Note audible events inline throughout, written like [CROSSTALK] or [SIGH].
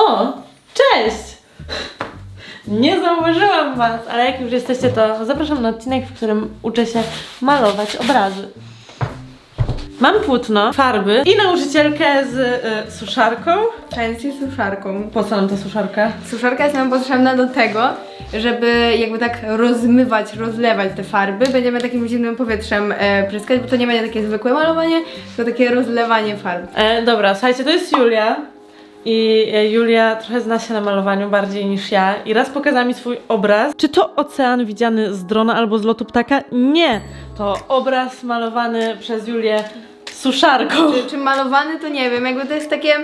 O, cześć! Nie zauważyłam Was, ale jak już jesteście, to zapraszam na odcinek, w którym uczę się malować obrazy. Mam płótno, farby i nauczycielkę z y, suszarką. Fancy suszarką. Po co nam ta suszarka? Suszarka jest nam potrzebna do tego, żeby jakby tak rozmywać, rozlewać te farby. Będziemy takim zimnym powietrzem e, pryskać, bo to nie będzie takie zwykłe malowanie, tylko takie rozlewanie farb. E, dobra, słuchajcie, to jest Julia. I e, Julia trochę zna się na malowaniu bardziej niż ja. I raz pokazała mi swój obraz. Czy to ocean widziany z drona albo z lotu ptaka? Nie! To obraz malowany przez Julię suszarką. Czy, czy malowany to nie wiem, jakby to jest takie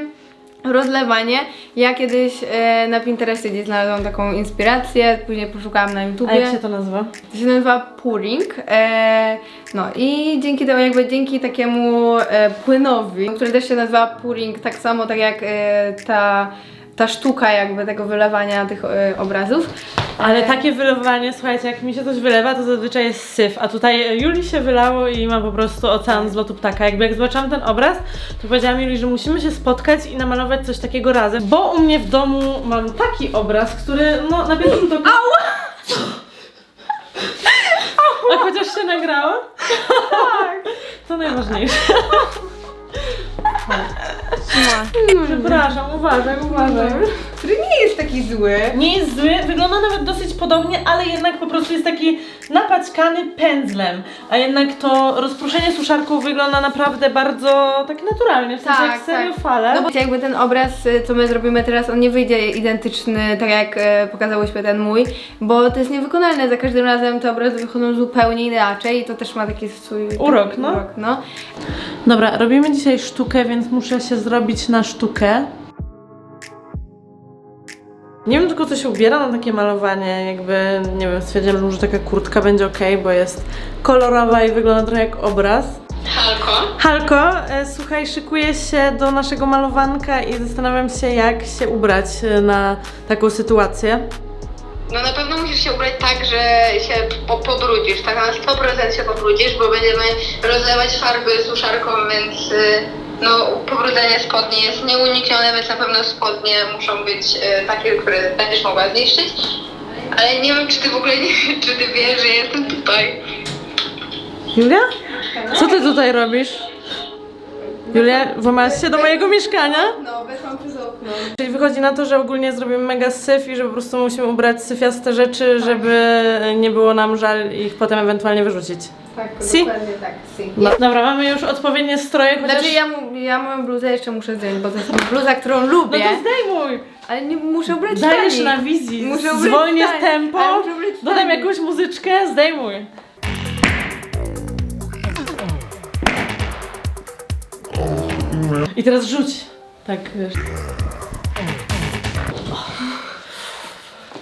rozlewanie. Ja kiedyś e, na Pinterestie gdzieś znalazłam taką inspirację, później poszukałam na A YouTubie. jak się to nazywa? To się nazywa pouring. E, no i dzięki temu, jakby dzięki takiemu e, płynowi, który też się nazywa pouring, tak samo tak jak e, ta, ta sztuka jakby tego wylewania tych e, obrazów. Ale takie wylewanie, słuchajcie, jak mi się coś wylewa, to zazwyczaj jest syf. A tutaj Julii się wylało i ma po prostu ocean z lotu ptaka. Jakby jak zobaczyłam ten obraz, to powiedziałam Julii, że musimy się spotkać i namalować coś takiego razem. Bo u mnie w domu mam taki obraz, który no na pierwszy rzut [GASPS] oka... A chociaż się nagrało? Tak. To najważniejsze. [LAUGHS] Przepraszam, uważaj, uważaj. Który nie jest taki zły. Nie jest zły, wygląda nawet dosyć podobnie, ale jednak po prostu jest taki napaćkany pędzlem. A jednak to rozproszenie suszarką wygląda naprawdę bardzo tak naturalnie, w sensie Tak, jak serio tak. fale. No bo jakby ten obraz, y, co my zrobimy teraz, on nie wyjdzie identyczny, tak jak e, pokazałyśmy ten mój, bo to jest niewykonalne. Za każdym razem te obrazy wychodzą zupełnie inaczej i to też ma taki swój Urok, no. urok, no. Dobra, robimy dzisiaj sztukę, więc muszę się zrobić na sztukę. Nie wiem tylko co się ubiera na takie malowanie, jakby, nie wiem, stwierdziłam, że może taka kurtka będzie ok, bo jest kolorowa i wygląda trochę jak obraz. Halko? Halko, e, słuchaj, szykuję się do naszego malowanka i zastanawiam się, jak się ubrać e, na taką sytuację. No na pewno musisz się ubrać tak, że się po pobrudzisz, tak na 100% się pobrudzisz, bo będziemy rozlewać farby suszarką, więc y, no pobrudzenie spodni jest nieuniknione, więc na pewno spodnie muszą być y, takie, które będziesz mogła zniszczyć. Ale nie wiem, czy ty w ogóle nie [LAUGHS] czy ty wiesz, że jestem tutaj. Julia? Co ty tutaj robisz? Julia, włamałaś się do mojego mieszkania? No, weszłam przez okno. Czyli wychodzi na to, że ogólnie zrobimy mega syf i że po prostu musimy ubrać syfiaste rzeczy, żeby nie było nam żal ich potem ewentualnie wyrzucić. Tak, Si? dokładnie tak, si. No, dobra, mamy już odpowiednie stroje, chociaż... Znaczy ja, mu- ja moją bluzę jeszcze muszę zdjąć, bo to jest bluza, którą lubię, No to zdejmuj! ale nie muszę ubrać Dajesz taniej. na wizji, Muszę ubrać zwolnię taniej, tempo, ale muszę ubrać dodam taniej. jakąś muzyczkę, zdejmuj. I teraz rzuć. Tak, wiesz.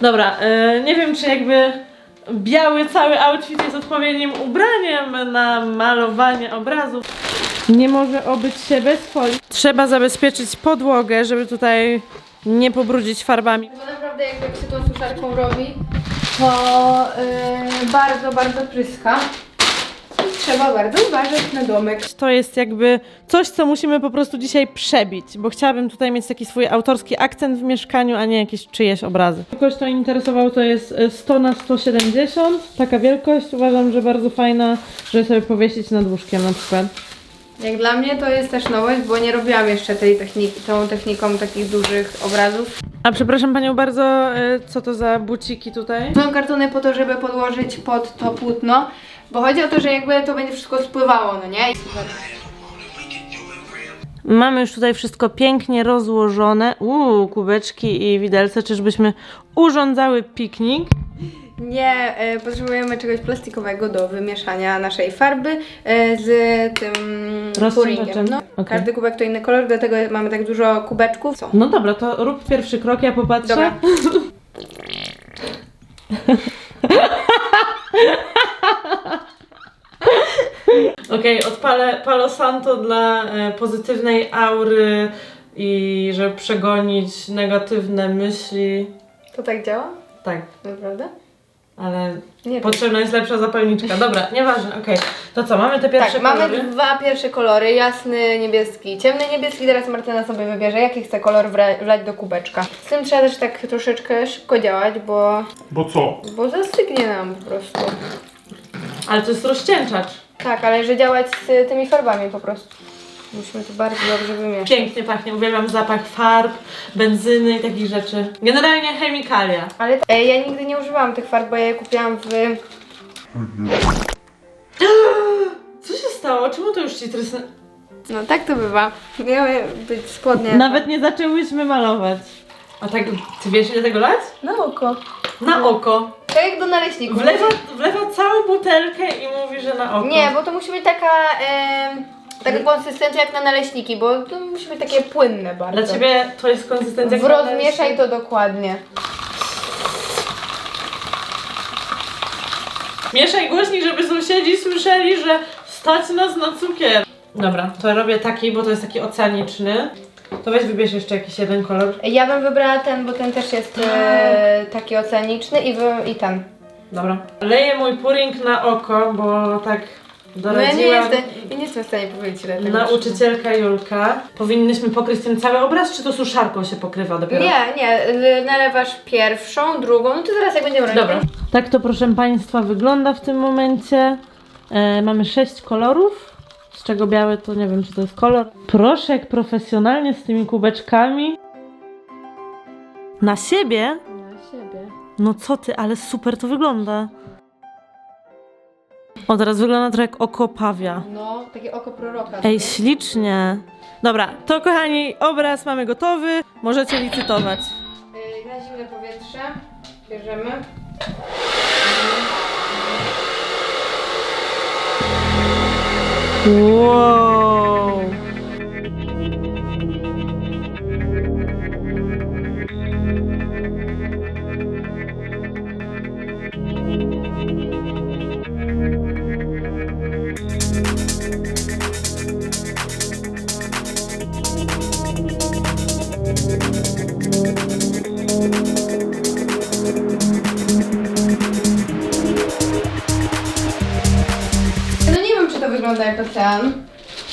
Dobra, e, nie wiem czy jakby biały cały outfit jest odpowiednim ubraniem na malowanie obrazów. Nie może obyć się bez folii. Trzeba zabezpieczyć podłogę, żeby tutaj nie pobrudzić farbami. Bo naprawdę jak, jak się tą suszarką robi, to yy, bardzo, bardzo pryska. Trzeba bardzo uważać na domek. To jest jakby coś, co musimy po prostu dzisiaj przebić, bo chciałabym tutaj mieć taki swój autorski akcent w mieszkaniu, a nie jakieś czyjeś obrazy. Kogoś to interesowało, to jest e, 100 na 170, taka wielkość. Uważam, że bardzo fajna, żeby sobie powiesić nad łóżkiem na przykład. Jak dla mnie to jest też nowość, bo nie robiłam jeszcze tej techniki, tą techniką takich dużych obrazów. A przepraszam Panią bardzo, e, co to za buciki tutaj? Są kartony po to, żeby podłożyć pod to płótno, bo chodzi o to, że jakby to będzie wszystko spływało, no nie? Mamy już tutaj wszystko pięknie rozłożone. Uuu, kubeczki i widelce, czyżbyśmy urządzały piknik? Nie, e, potrzebujemy czegoś plastikowego do wymieszania naszej farby e, z tym Rozcieńczaczem? pouringiem. No, Okej. Każdy kubek to inny kolor, dlatego mamy tak dużo kubeczków. Co? No dobra, to rób pierwszy krok, ja popatrzę. Dobra. [LAUGHS] Okej, odpalę Palo Santo dla e, pozytywnej aury i żeby przegonić negatywne myśli. To tak działa? Tak, Naprawdę? ale Nie wiem. potrzebna jest lepsza zapalniczka. Dobra, nieważne, okej. To co, mamy te pierwsze Tak, mamy kolory? dwa pierwsze kolory, jasny niebieski i ciemny niebieski. Teraz Martyna sobie wybierze, jaki chce kolor wra- wlać do kubeczka. Z tym trzeba też tak troszeczkę szybko działać, bo, Bo co? bo zastygnie nam po prostu. Ale to jest rozcieńczacz. Tak, ale że działać z tymi farbami po prostu. Musimy to bardzo dobrze wymieszać. Pięknie pachnie, uwielbiam zapach farb, benzyny i takich rzeczy. Generalnie chemikalia. Ale e, ja nigdy nie używałam tych farb, bo ja je kupiłam w... [GASPS] Co się stało? Czemu to już ci? No tak to bywa. Miały być spodnie. Nawet nie zaczęłyśmy malować. A tak, ty wiesz ile tego lać? Na oko. Na oko. Tak jak do naleśników. Wlewa, wlewa całą butelkę i mówi, że na oko. Nie, bo to musi być taka... E, taka konsystencja jak na naleśniki, bo to musi być takie płynne bardzo. Dla ciebie to jest konsystencja... W rozmieszaj to dokładnie. Mieszaj głośniej, żeby sąsiedzi słyszeli, że stać nas na cukier. Dobra, to robię taki, bo to jest taki oceaniczny. To weź wybierz jeszcze jakiś jeden kolor. Ja bym wybrała ten, bo ten też jest e, taki oceaniczny i, wy, i ten. Dobra. Leję mój puring na oko, bo tak No ja nie jestem, ja nie jestem w stanie powiedzieć ile tego nauczycielka Julka. Powinnyśmy pokryć tym cały obraz, czy to suszarką się pokrywa dopiero? Nie, nie, y, nalewasz pierwszą, drugą, no to zaraz jak będziemy robić. Dobra. Tak to proszę Państwa wygląda w tym momencie. E, mamy sześć kolorów, z czego biały to nie wiem czy to jest kolor. Proszę jak profesjonalnie z tymi kubeczkami. Na siebie? Na siebie. No co ty, ale super to wygląda. O, teraz wygląda trochę jak oko pawia. No, takie oko proroka. Ej, ślicznie. Dobra, to kochani, obraz mamy gotowy. Możecie licytować. Y, Na zimne powietrze bierzemy. 哇。Wygląda jak ocean.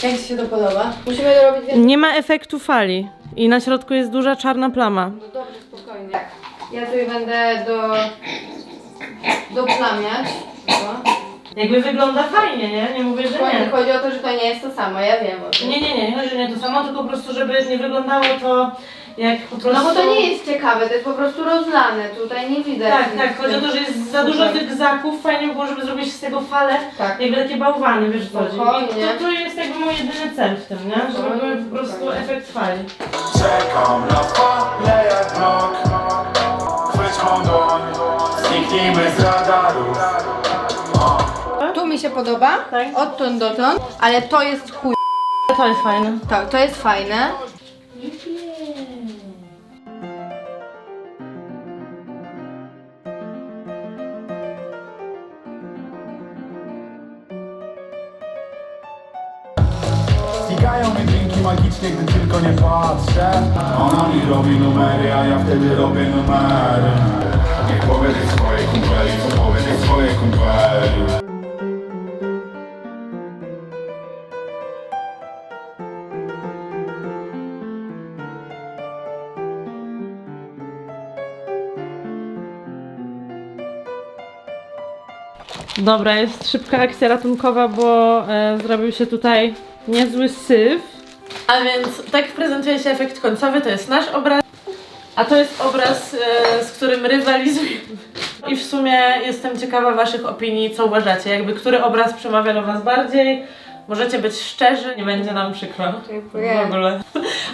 Jak Ci się to podoba? Musimy to robić więcej. Nie ma efektu fali. I na środku jest duża czarna plama. No dobrze, spokojnie. Tak. Ja tutaj będę do... doplamiać. No. Jakby wygląda fajnie, nie? Nie mówię, że Chodzi, nie. chodzi o to, że to nie jest to samo, ja wiem o tym. Nie, nie, nie, nie chodzi, że nie to samo, tylko po prostu, żeby nie wyglądało to jak po prostu... No bo to nie jest ciekawe, to jest po prostu rozlane, tutaj nie widać. Tak, nic tak, chodzi o to, że jest za dużo zygzaków, fajnie by było, żeby zrobić z tego falę, Tak. jakby takie bałwany, wiesz co chodzi. Spokojnie. To, to jest jakby mój jedyny cel w tym, nie? Żeby Spokojnie, był po prostu efekt fali. Czekam na fale jak rok Chwyć mą dłoń Zniknijmy z radarów Tu mi się podoba, Tak. odtąd dotąd, ale to jest chuj. To jest fajne. To, to jest fajne. Patrzę. Ona mi robi numery, a ja wtedy robię numery. Nie powie tych swojej kumpeli, co powie tych swojej kumpeli. Dobra, jest szybka akcja ratunkowa, bo e, zrobił się tutaj niezły syf. A więc tak prezentuje się efekt końcowy, to jest nasz obraz. A to jest obraz, e, z którym rywalizujemy. I w sumie jestem ciekawa Waszych opinii, co uważacie. Jakby który obraz przemawia do Was bardziej. Możecie być szczerzy, nie będzie nam przykro. Dziękuję. W ogóle.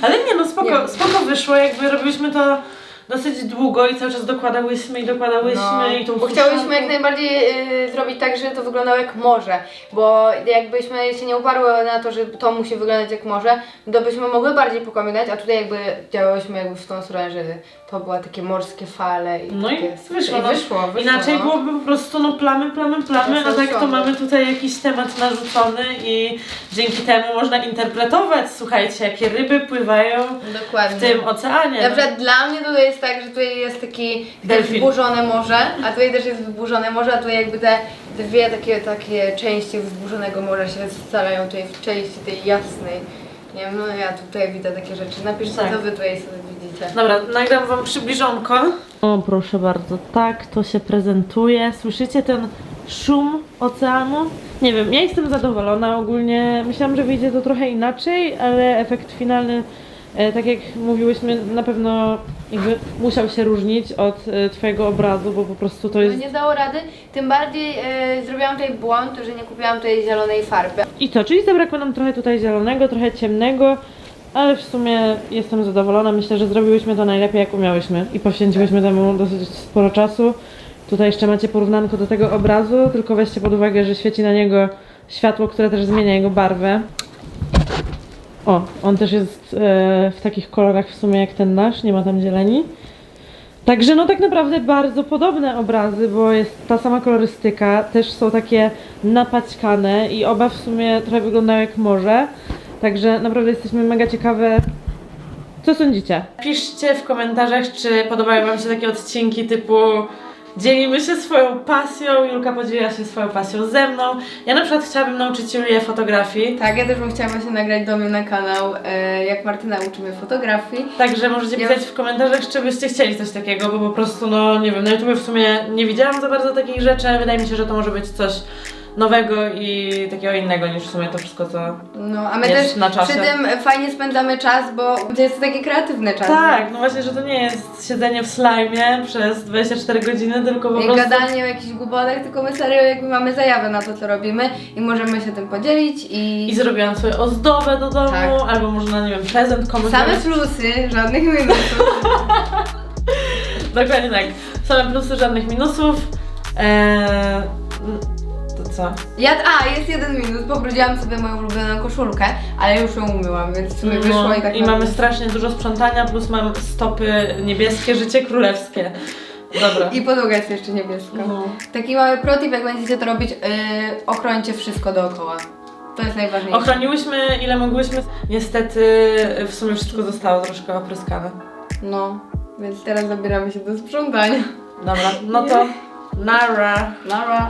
Ale nie no, spoko, Nie. spoko wyszło, jakby robiliśmy to dosyć długo i cały czas dokładałyśmy i dokładałyśmy i tą Bo chciałyśmy jak najbardziej y, zrobić tak, żeby to wyglądało jak morze, bo jakbyśmy się nie uparły na to, że to musi wyglądać jak morze, to byśmy mogły bardziej pokombinować, a tutaj jakby działałyśmy jakby w tą stronę, że to były takie morskie fale i No i takie... wyszło, I no. wyszło, wyszło Inaczej no. byłoby po prostu no plamy, plamy, plamy, a tak to mamy tutaj jakiś temat narzucony i dzięki temu można interpretować, słuchajcie, jakie ryby pływają w Dokładnie. tym oceanie. Na przykład dla mnie to jest jest tak, że tutaj jest taki Delfin. wzburzone morze, a tutaj też jest wzburzone morze, a tutaj jakby te dwie takie, takie części wzburzonego morza się scalają tutaj w części tej jasnej. Nie wiem, no ja tutaj widzę takie rzeczy. Napiszcie, Tak. co wy tutaj sobie widzicie. Dobra, nagram wam przybliżonko. O, proszę bardzo, tak to się prezentuje. Słyszycie ten szum oceanu? Nie wiem, ja jestem zadowolona ogólnie. Myślałam, że wyjdzie to trochę inaczej, ale efekt finalny, e, tak jak mówiłyśmy, na pewno jakby musiał się różnić od e, twojego obrazu, bo po prostu to No jest... nie dało rady, tym bardziej e, zrobiłam tutaj błąd, że nie kupiłam tej zielonej farby. I co, czyli zabrakło nam trochę tutaj zielonego, trochę ciemnego, ale w sumie jestem zadowolona. Myślę, że zrobiłyśmy to najlepiej jak umiałyśmy i poświęciłyśmy temu dosyć sporo czasu. Tutaj jeszcze macie porównanko do tego obrazu, tylko weźcie pod uwagę, że świeci na niego światło, które też zmienia jego barwę. O, on też jest e, w takich kolorach w sumie jak ten nasz, nie ma tam zieleni. Także no tak naprawdę bardzo podobne obrazy, bo jest ta sama kolorystyka, też są takie napaćkane i oba w sumie trochę wyglądają jak morze. Także naprawdę jesteśmy mega ciekawe, co sądzicie? Piszcie w komentarzach, czy podobają Wam się takie odcinki typu dzielimy się swoją pasją, Julka podzieliła się swoją pasją ze mną. Ja na przykład chciałabym nauczyć Julię fotografii, Tak, ja też bym chciała właśnie nagrać do mnie na kanał, e, jak Martyna uczy mnie fotografii. Także możecie Ja- pisać w komentarzach, czy byście chcieli coś takiego, bo po prostu, no nie wiem, na YouTube w sumie nie widziałam za bardzo takich rzeczy. Wydaje mi się, że to może być coś nowego i takiego innego niż w sumie to wszystko, co... No, a my Jest też na czasie. przy tym fajnie spędzamy czas, bo to jest taki kreatywny czas. Tak, no właśnie, że to nie jest siedzenie w slajmie przez 24 godziny, tylko po Nie prostu... gadanie o jakichś głupotach, tylko my serio jakby mamy zajawę na to, co robimy i możemy się tym podzielić i... I zrobiłam sobie ozdobę do domu, Tak. albo można, nie wiem, prezent komuś Same plusy, żadnych minusów. [LAUGHS] Dokładnie tak. Same plusy, żadnych minusów. Eee, co? Ja, a, jest jeden minus, pobrudziłam sobie moją ulubioną koszulkę, ale już ją umyłam, więc w sumie wyszło No, i tak I mamy strasznie dużo sprzątania, plus mam stopy niebieskie, życie królewskie. Dobra. I podłoga jest jeszcze niebieska. No. Taki mały protip, jak będziecie to robić, yy, ochrońcie wszystko dookoła. To jest najważniejsze. Ochroniłyśmy ile mogłyśmy. Niestety w sumie wszystko zostało troszkę opryskane. No, więc teraz zabieramy się do sprzątania. Dobra, no to [LAUGHS] nara. Nara.